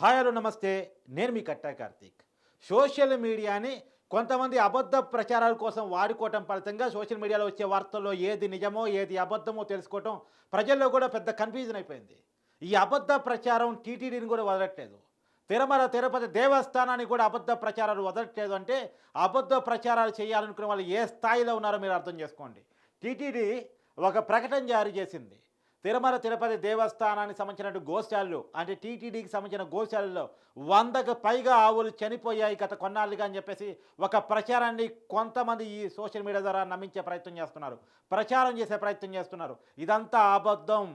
Hi hello నమస్తే. నేను మీ కట్టా Karthik. Social మీడియాని కొంతమంది అబద్ధ ప్రచారాల కోసం వాడుకోవటం ఫలితంగా సోషల్ మీడియాలో వచ్చే వార్తల్లో ఏది నిజమో ఏది అబద్ధమో తెలుసుకోవటం ప్రజల్లో కూడా పెద్ద కన్ఫ్యూజన్ అయిపోయింది. ఈ అబద్ధ ప్రచారం టీటీడీని కూడా వదలట్లేదు. తిరుమల తిరుపతి దేవస్థానాన్ని కూడా అబద్ధ ప్రచారాలు వదలట్లేదు అంటే అబద్ధ ప్రచారాలు చేయాలనుకునే వాళ్ళు ఏ స్థాయిలో ఉన్నారో మీరు అర్థం చేసుకోండి. టీటీడీ ఒక ప్రకటన జారీ చేసింది. తిరుమల తిరుపతి దేవస్థానానికి సంబంధించిన గోశాలలు అంటే టీటీడీకి సంబంధించిన గోశాలలో వందకు పైగా ఆవులు చనిపోయాయి గత కొన్నాళ్ళుగా అని చెప్పేసి ఒక ప్రచారాన్ని కొంతమంది ఈ సోషల్ మీడియా ద్వారా నమ్మించే ప్రయత్నం చేస్తున్నారు. ప్రచారం చేసే ప్రయత్నం చేస్తున్నారు. ఇదంతా అబద్ధం.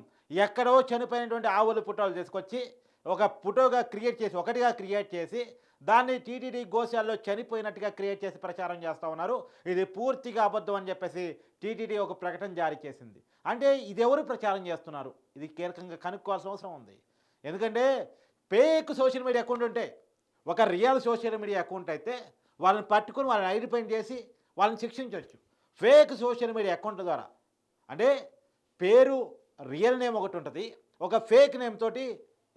ఎక్కడో చనిపోయినటువంటి ఆవులు పుట్టాలు తీసుకొచ్చి ఒక ఫోటోగా క్రియేట్ చేసి ఒకటిగా క్రియేట్ చేసి దాన్ని టీటీడీ గోశాల్లో చనిపోయినట్టుగా క్రియేట్ చేసి ప్రచారం చేస్తూ ఉన్నారు. ఇది పూర్తిగా అబద్ధం అని చెప్పేసి టీటీడీ ఒక ప్రకటన జారీ చేసింది. అంటే ఇది ఎవరు ప్రచారం చేస్తున్నారు? ఇది కీలకంగా కనుక్కోవాల్సిన అవసరం ఉంది. ఎందుకంటే ఫేక్ సోషల్ మీడియా అకౌంట్ ఉంటే ఒక రియల్ సోషల్ మీడియా అకౌంట్ అయితే వాళ్ళని పట్టుకొని వాళ్ళని ఐడెంటిఫై చేసి వాళ్ళని శిక్షించవచ్చు. ఫేక్ సోషల్ మీడియా అకౌంట్ ద్వారా. అంటే పేరు రియల్ నేమ్ ఒకటి ఉంటుంది. ఒక ఫేక్ నేమ్ తోటి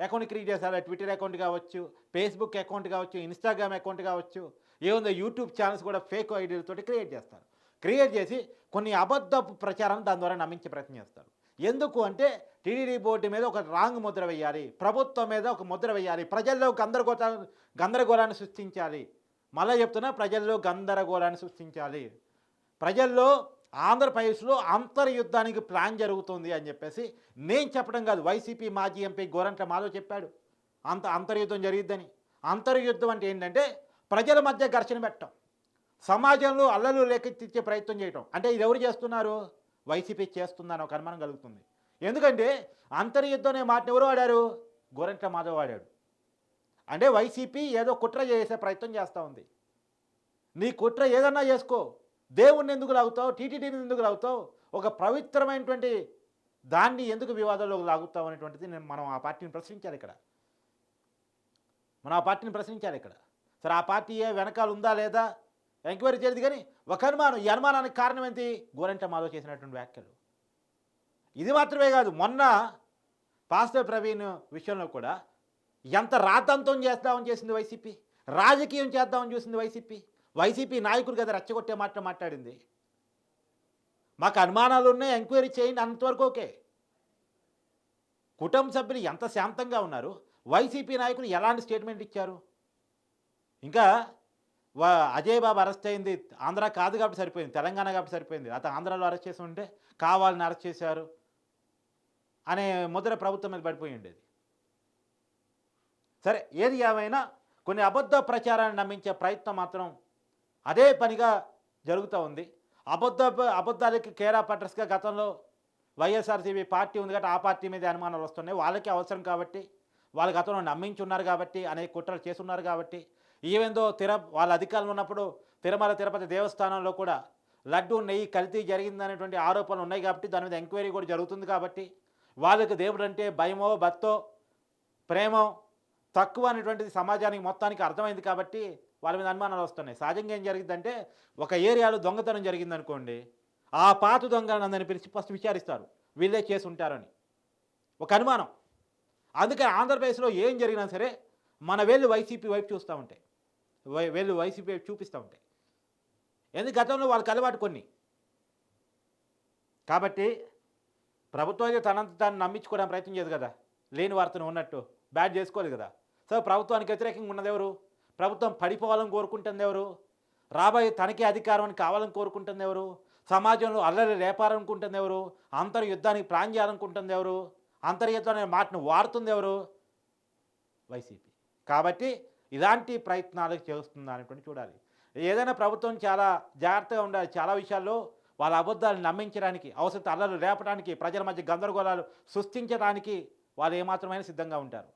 అకౌంట్ క్రియేట్ చేస్తారు ట్విట్టర్ అకౌంట్ కావచ్చు ఫేస్బుక్ అకౌంట్ కావచ్చు ఇన్స్టాగ్రామ్ అకౌంట్ కావచ్చు ఏముందో? యూట్యూబ్ ఛానల్స్ కూడా ఫేక్ ఐడియాలతో క్రియేట్ చేస్తారు. క్రియేట్ చేసి కొన్ని అబద్ధపు ప్రచారాన్ని దాని ద్వారా నమ్మించే ప్రయత్నం చేస్తారు. ఎందుకు అంటే టీడీడీ బోర్డు మీద ఒక రాంగ్ ముద్ర వేయాలి ప్రభుత్వం మీద ఒక ముద్ర వేయాలి ప్రజల్లో గందరగోళ గందరగోళాన్ని సృష్టించాలి. మళ్ళీ చెప్తున్నా ప్రజల్లో గందరగోళాన్ని సృష్టించాలి. ప్రజల్లో ఆంధ్రప్రదేశ్లో అంతర్యుద్ధానికి ప్లాన్ జరుగుతుంది అని చెప్పేసి నేను చెప్పడం కాదు. వైసీపీ మాజీ ఎంపీ గోరంట్ల మాధవ్ చెప్పాడు. అంత అంతర్యుద్ధం జరిగిద్దని. అంతర్యుద్ధం అంటే ఏంటంటే ప్రజల మధ్య ఘర్షణ పెట్టడం. సమాజంలో అల్లలు లేకెత్తిచ్చే ప్రయత్నం చేయటం. అంటే ఇది ఎవరు చేస్తున్నారు? వైసీపీ చేస్తుందని ఒక అనుమానం కలుగుతుంది. ఎందుకంటే అంతర్యుద్ధం అనే మాట ఎవరు వాడారు? గోరంట్ల మాధవ్ వాడాడు. అంటే వైసీపీ ఏదో కుట్ర చేసే ప్రయత్నం చేస్తూ ఉంది. నీ కుట్ర ఏదన్నా చేసుకో. దేవుణ్ణి ఎందుకు లాగుతావు? టీటీడీని ఎందుకు లాగుతావు? ఒక పవిత్రమైనటువంటి దాన్ని ఎందుకు వివాదంలోకి లాగుతావు అనేటువంటిది నేను మనం ఆ పార్టీని ప్రశ్నించాలి ఇక్కడ. మనం ఆ పార్టీని ప్రశ్నించాలి ఇక్కడ. సరే ఆ పార్టీ ఏ వెనకాల ఉందా లేదా? ఎంక్వైరీ చేయదు కానీ ఒక అనుమానం ఈ అనుమానానికి కారణం ఏంటి? గోరంట మాధవ్ చేసినటువంటి వ్యాఖ్యలు. ఇది మాత్రమే కాదు మొన్న పాస్టర్ ప్రవీణ్ విషయంలో కూడా ఎంత రాతంతం చేద్దామని చేసింది వైసీపీ? రాజకీయం చేద్దామని చూసింది వైసీపీ? వైసీపీ నాయకుడు కదా రెచ్చగొట్టే మాట మాట్లాడింది. మాకు అనుమానాలు ఉన్నాయి ఎంక్వైరీ చేయండి అంతవరకు ఓకే. కుటుంబ సభ్యులు ఎంత శాంతంగా ఉన్నారు? వైసీపీ నాయకులు ఎలాంటి స్టేట్మెంట్ ఇచ్చారు? ఇంకా అజయ్ బాబు అరెస్ట్ అయింది ఆంధ్ర కాదు కాబట్టి సరిపోయింది తెలంగాణ కాబట్టి సరిపోయింది. అతను ఆంధ్రాలో అరెస్ట్ చేసి ఉంటే కావాలని అరెస్ట్ చేశారు అనే ముద్ర ప్రభుత్వం మీద పడిపోయి ఉండేది. సరే ఏది ఏమైనా కొన్ని అబద్ధ ప్రచారాన్ని నమ్మించే ప్రయత్నం మాత్రం అదే పనిగా జరుగుతూ ఉంది. అబద్ధ అబద్ధాలకి కేరా పట్రస్గా గతంలో వైఎస్ఆర్సీపీ పార్టీ ఉంది కాబట్టి ఆ పార్టీ మీద అనుమానాలు వస్తున్నాయి. వాళ్ళకి అవసరం కాబట్టి వాళ్ళ గతంలో నమ్మించున్నారు కాబట్టి అనేక కుట్రలు చేస్తున్నారు కాబట్టి ఈవెందో తిర వాళ్ళ అధికారంలో ఉన్నప్పుడు తిరుమల తిరుపతి దేవస్థానంలో కూడా లడ్డు నెయ్యి కల్తీ జరిగిందనేటువంటి ఆరోపణలు ఉన్నాయి కాబట్టి దాని మీద ఎంక్వైరీ కూడా జరుగుతుంది కాబట్టి వాళ్ళకి దేవుడు అంటే భయమో భక్తో ప్రేమో తక్కువ అనేటువంటిది సమాజానికి మొత్తానికి అర్థమైంది కాబట్టి వాళ్ళ మీద అనుమానాలు వస్తున్నాయి. సహజంగా ఏం జరిగిందంటే ఒక ఏరియాలో దొంగతనం జరిగిందనుకోండి ఆ పాత దొంగలను పిలిచి ఫస్ట్ విచారిస్తారు. వీళ్ళే చేసి ఉంటారని. ఒక అనుమానం. అందుకని ఆంధ్రప్రదేశ్లో ఏం జరిగినా సరే మన వేళ్ళు వైసీపీ వైపు చూస్తూ ఉంటాయి. వై వేళ్ళు వైసీపీ వైపు చూపిస్తూ ఉంటాయి. ఎందుకు గతంలో వాళ్ళకి అలవాటు కొన్ని. కాబట్టి ప్రభుత్వం అయితే తనంత తాను నమ్మించుకోవడానికి ప్రయత్నం చేయదు కదా. లేని వార్తను ఉన్నట్టు. బ్యాడ్ చేసుకోలేదు కదా. సో ప్రభుత్వానికి వ్యతిరేకంగా ఉన్నది ఎవరు? ప్రభుత్వం పడిపోవాలని కోరుకుంటుంది ఎవరు? రాబోయే తనకే అధికారం అని కావాలని కోరుకుంటుంది ఎవరు? సమాజంలో అల్లరి రేపాలనుకుంటుంది ఎవరు? అంతర్యుద్ధానికి ప్లాన్ చేయాలనుకుంటుంది ఎవరు? అంతర్యుద్ధం అనే మాటను వాడుతుంది ఎవరు? వైసీపీ. కాబట్టి ఇలాంటి ప్రయత్నాలు చేస్తుంది అనేటువంటి చూడాలి. ఏదైనా ప్రభుత్వం చాలా జాగ్రత్తగా ఉండాలి. చాలా విషయాల్లో వాళ్ళ అబద్ధాలు నమ్మించడానికి అవసరం అల్లలు రేపడానికి ప్రజల మధ్య గందరగోళాలు సృష్టించడానికి వాళ్ళు ఏమాత్రమైనా సిద్ధంగా ఉంటారు.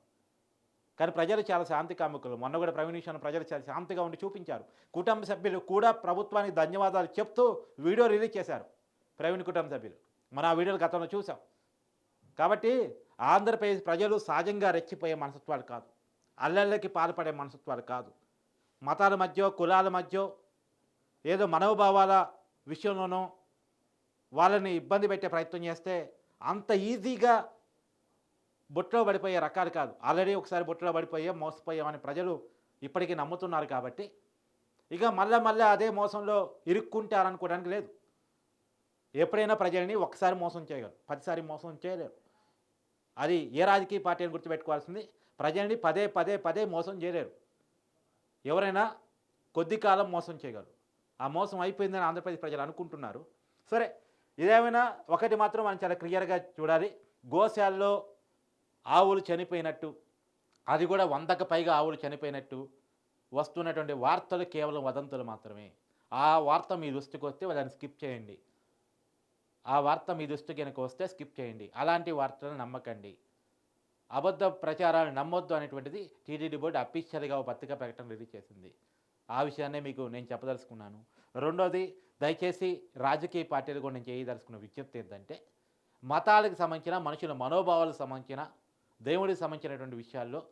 కానీ ప్రజలు చాలా శాంతి కాముకులు మొన్న కూడా ప్రవీణ్ ప్రజలు చాలా శాంతిగా ఉండి చూపించారు. కుటుంబ సభ్యులు కూడా ప్రభుత్వానికి ధన్యవాదాలు చెప్తూ వీడియో రిలీజ్ చేశారు. ప్రవీణ్ కుటుంబ సభ్యులు. మనం ఆ వీడియోలు గతంలో చూసాం కాబట్టి ఆంధ్రప్రదేశ్ ప్రజలు సహజంగా రెచ్చిపోయే మనసత్వాలు కాదు. అల్లెళ్ళకి పాల్పడే మనసత్వాలు కాదు. మతాల మధ్య కులాల మధ్య ఏదో మనోభావాల విషయంలోనూ వాళ్ళని ఇబ్బంది పెట్టే ప్రయత్నం చేస్తే అంత ఈజీగా బుట్టలో పడిపోయే రకాలు కాదు. ఆల్రెడీ ఒకసారి బుట్టలో పడిపోయే మోసపోయామని ప్రజలు ఇప్పటికీ నమ్ముతున్నారు కాబట్టి ఇక మళ్ళా మళ్ళీ అదే మోసంలో ఇరుక్కుంటారనుకోవడానికి లేదు. ఎప్పుడైనా ప్రజల్ని ఒకసారి మోసం చేయగలరు. పదిసారి మోసం చేయలేరు. అది ఏ రాజకీయ పార్టీ అని గుర్తుపెట్టుకోవాల్సింది? ప్రజల్ని పదే పదే పదే మోసం చేయలేరు. ఎవరైనా కొద్ది కాలం మోసం చేయగలరు. ఆ మోసం అయిపోయిందని ఆంధ్రప్రదేశ్ ప్రజలు అనుకుంటున్నారు. సరే ఇదేమైనా ఒకటి మాత్రం మనం చాలా క్లియర్గా చూడాలి. గోశాల్లో ఆవులు చనిపోయినట్టు అది కూడా వందకు పైగా ఆవులు చనిపోయినట్టు వస్తున్నటువంటి వార్తలు కేవలం వదంతులు మాత్రమే. ఆ వార్త మీ దృష్టికి వస్తే దాన్ని స్కిప్ చేయండి. ఆ వార్త మీ దృష్టికి కనుక వస్తే స్కిప్ చేయండి. అలాంటి వార్తలను నమ్మకండి. అబద్ధ ప్రచారాలు నమ్మొద్దు అనేటువంటిది టీటీడీ బోర్డు అఫీషియల్గా ఒక ప్రకటన రిలీజ్ చేసింది. ఆ విషయాన్నే మీకు నేను చెప్పదలుచుకున్నాను. రెండోది దయచేసి రాజకీయ పార్టీలు కూడా నేను చేయదలుచుకున్న విజ్ఞప్తి ఏంటంటే మతాలకు సంబంధించిన మనుషుల మనోభావాలకు సంబంధించిన దేవుడికి సంబంధించినటువంటి విషయాల్లో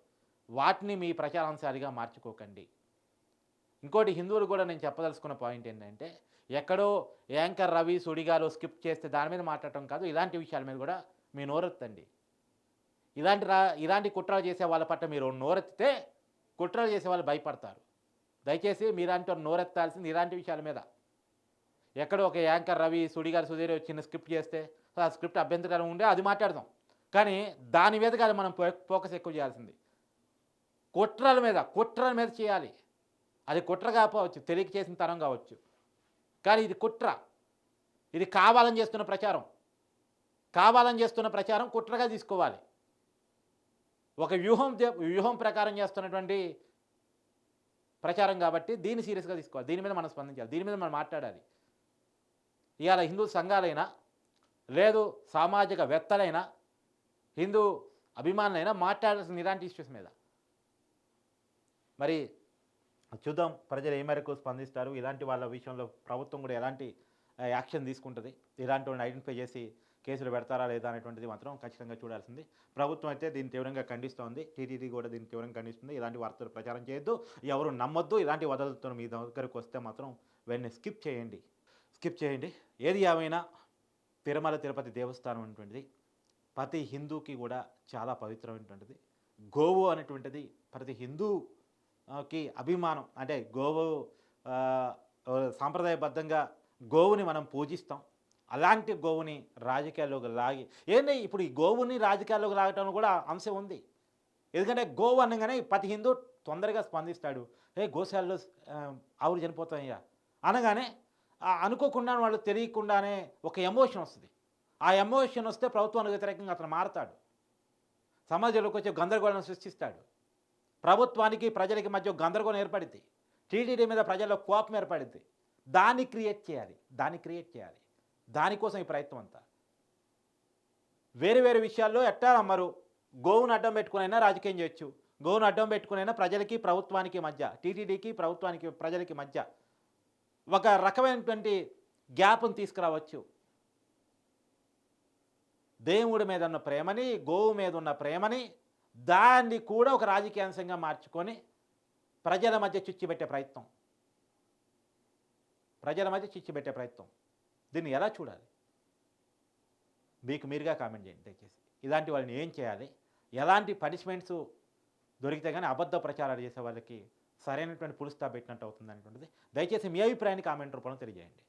వాటిని మీ ప్రచారాంశాలుగా మార్చుకోకండి. ఇంకోటి హిందువులు కూడా నేను చెప్పదలుచుకున్న పాయింట్ ఏంటంటే ఎక్కడో యాంకర్ రవి సుడిగాలు స్కిప్ చేస్తే దాని మీద మాట్లాడటం కాదు ఇలాంటి విషయాల మీద కూడా మీ నోరెత్తండి. ఇలాంటి రా ఇలాంటి కుట్రలు చేసే వాళ్ళ పట్ల మీరు నోరెత్తితే కుట్రలు చేసే వాళ్ళు భయపడతారు. దయచేసి మీలాంటి నోరెత్తాల్సింది ఇలాంటి విషయాల మీద. ఎక్కడో ఒక యాంకర్ రవి సుడిగారు సుధీర్ చిన్న స్క్రిప్ట్ చేస్తే ఆ స్క్రిప్ట్ అభ్యంతరం ఉండే అది మాట్లాడదాం. కానీ దాని మీద కాదు మనం ఫోకస్ ఎక్కువ చేయాల్సింది. కుట్రల మీద కుట్రల మీద చేయాలి. అది కుట్ర కాకపోవచ్చు తెలియక చేసిన తరం కావచ్చు. కానీ ఇది కుట్ర. ఇది కావాలని చేస్తున్న ప్రచారం. కావాలని చేస్తున్న ప్రచారం కుట్రగా తీసుకోవాలి. ఒక వ్యూహం వ్యూహం ప్రకారం చేస్తున్నటువంటి ప్రచారం కాబట్టి దీన్ని సీరియస్గా తీసుకోవాలి. దీని మీద మనం స్పందించాలి. దీని మీద మనం మాట్లాడాలి. ఇవాళ హిందూ సంఘాలైనా లేదు సామాజికవేత్తలైనా హిందూ అభిమానులైనా మాట్లాడాల్సిన ఇలాంటి ఇష్యూస్ మీద. మరి చూద్దాం ప్రజలు ఏ మేరకు స్పందిస్తారు ఇలాంటి వాళ్ళ విషయంలో ప్రభుత్వం కూడా ఎలాంటి యాక్షన్ తీసుకుంటుంది ఇలాంటి వాళ్ళని ఐడెంటిఫై చేసి కేసులు పెడతారా లేదా అనేటువంటిది మాత్రం ఖచ్చితంగా చూడాల్సింది. ప్రభుత్వం అయితే దీన్ని తీవ్రంగా ఖండిస్తోంది టీటీడీ కూడా దీన్ని తీవ్రంగా ఖండిస్తుంది ఇలాంటి వార్తలు ప్రచారం చేయొద్దు ఎవరు నమ్మొద్దు ఇలాంటి వదలతో మీ దగ్గరకు వస్తే మాత్రం వెంటనే స్కిప్ చేయండి. స్కిప్ చేయండి ఏది ఏమైనా తిరుమల తిరుపతి దేవస్థానం అనేటువంటిది ప్రతి హిందూకి కూడా చాలా పవిత్రమైనటువంటిది. గోవు అనేటువంటిది ప్రతి హిందూకి అభిమానం. అంటే గోవు సాంప్రదాయబద్ధంగా గోవుని మనం పూజిస్తాం. అలాంటి గోవుని రాజకీయాల్లోకి లాగి ఏంటి ఇప్పుడు ఈ గోవుని రాజకీయాల్లోకి లాగటం కూడా అంశం ఉంది. ఎందుకంటే గోవు అనగానే ప్రతి హిందూ తొందరగా స్పందిస్తాడు. ఏ గోశాలలో ఆవులు చనిపోతాయ్యా. అనగానే అనుకోకుండా వాళ్ళు తెలియకుండానే ఒక ఎమోషన్ వస్తుంది. ఆ ఎమోషన్ వస్తే ప్రభుత్వానికి వ్యతిరేకంగా అతను మారతాడు. సమాజంలోకి వచ్చే గందరగోళం సృష్టిస్తాడు. ప్రభుత్వానికి ప్రజలకి మధ్య గందరగోళం ఏర్పడింది. టీటీడీ మీద ప్రజల్లో కోపం ఏర్పడింది. దాన్ని క్రియేట్ చేయాలి. దాన్ని క్రియేట్ చేయాలి. దానికోసం ఈ ప్రయత్నం అంతా. వేరు వేరు విషయాల్లో ఎట్టా నమ్మరు. గోవును అడ్డం పెట్టుకునైనా రాజకీయం చేయొచ్చు. గోవును అడ్డం పెట్టుకునైనా ప్రజలకి ప్రభుత్వానికి మధ్య టీటీడీకి ప్రభుత్వానికి ప్రజలకి మధ్య ఒక రకమైనటువంటి గ్యాప్ను తీసుకురావచ్చు. దేవుడి మీద ఉన్న ప్రేమని గోవు మీద ఉన్న ప్రేమని దాన్ని కూడా ఒక రాజకీయ అంశంగా మార్చుకొని ప్రజల మధ్య చిచ్చిపెట్టే ప్రయత్నం. ప్రజల మధ్య చిచ్చిపెట్టే ప్రయత్నం. దీన్ని ఎలా చూడాలి? మీకు మీరుగా కామెంట్ చేయండి దయచేసి. ఇలాంటి వాళ్ళని ఏం చేయాలి? ఎలాంటి పనిష్మెంట్స్ దొరికితే కానీ అబద్ధ ప్రచారాలు చేసే వాళ్ళకి సరైనటువంటి పులుస్తా పెట్టినట్టు అవుతుంది అనేటువంటిది. దయచేసి మీ అభిప్రాయాన్ని కామెంట్ రూపంలో తెలియజేయండి.